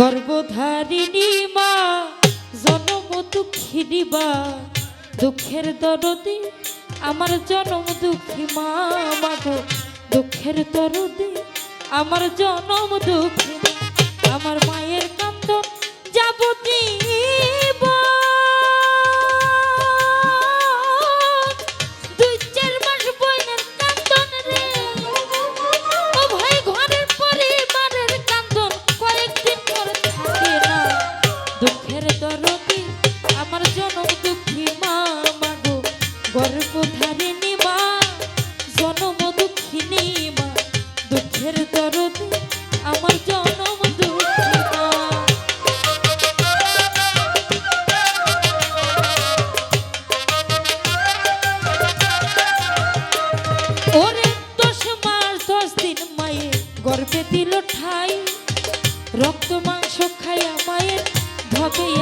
গর্ভধারিণী মা, জনম দুঃখী মা দুঃখের দরদি আমার জনম দুঃখী মা, মাগো দুঃখের দরদি আমার জনম দুঃখী। আমার মায়ের কান্দ যাবতীয় দুঃখের দরদি আমার দশ দিন মায়ে গর্ভে দিল ঠাই। রক্ত মাংস খাইয়া মায়ের ভবে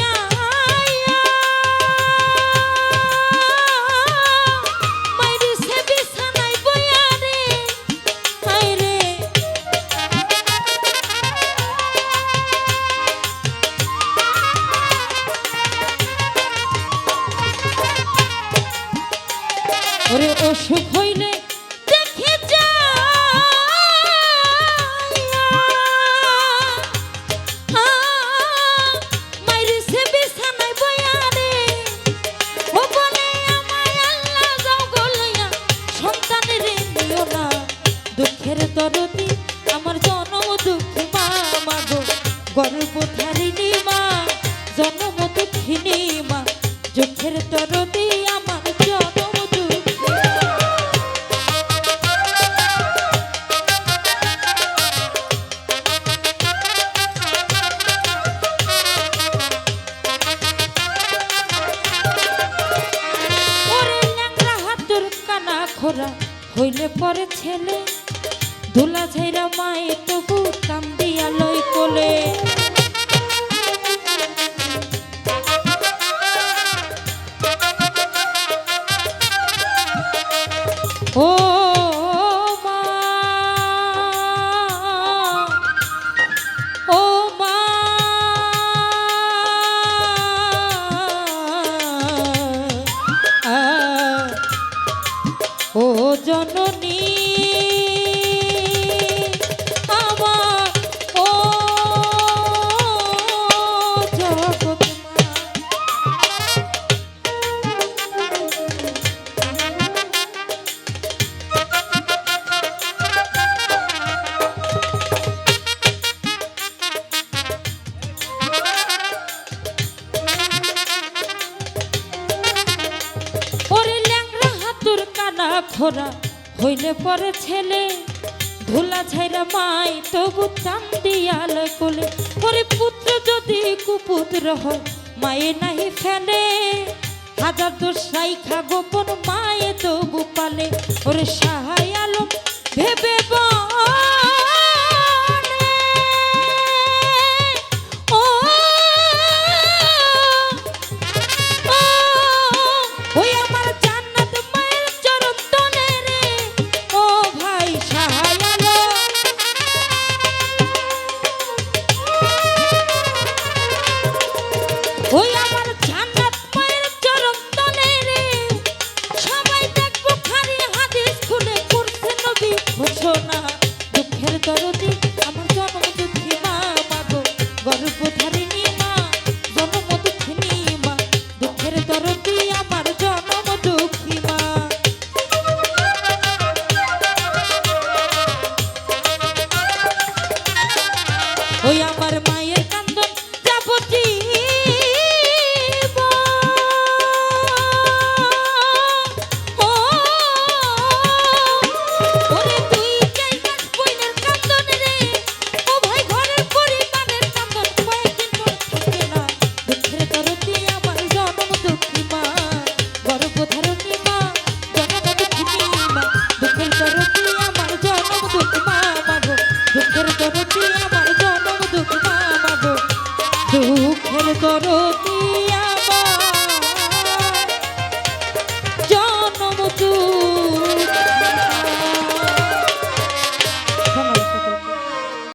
ওরে অসুখ হইলে দেখে যা দুঃখের দরদি আমার জনম দুঃখী মা মাগো গর্ভধারিণী মা, জনম খোরা হইলে পরে ছেলে ধুলা ছাইরা মায়ের তবু জননী কানা খোরা হইলে পরে ছেলে। ধুলা ছাইরা মাই তবু চান দিয়াল কোলে। পরে পুত্র যদি কুপুত্র হয় মায়ে নাহি ফেলে। হাজার দোষ রাইখা গোপন মায়ে তবু পালে। ওরে সাহাই আলম ভেবে বলে, দুঃখের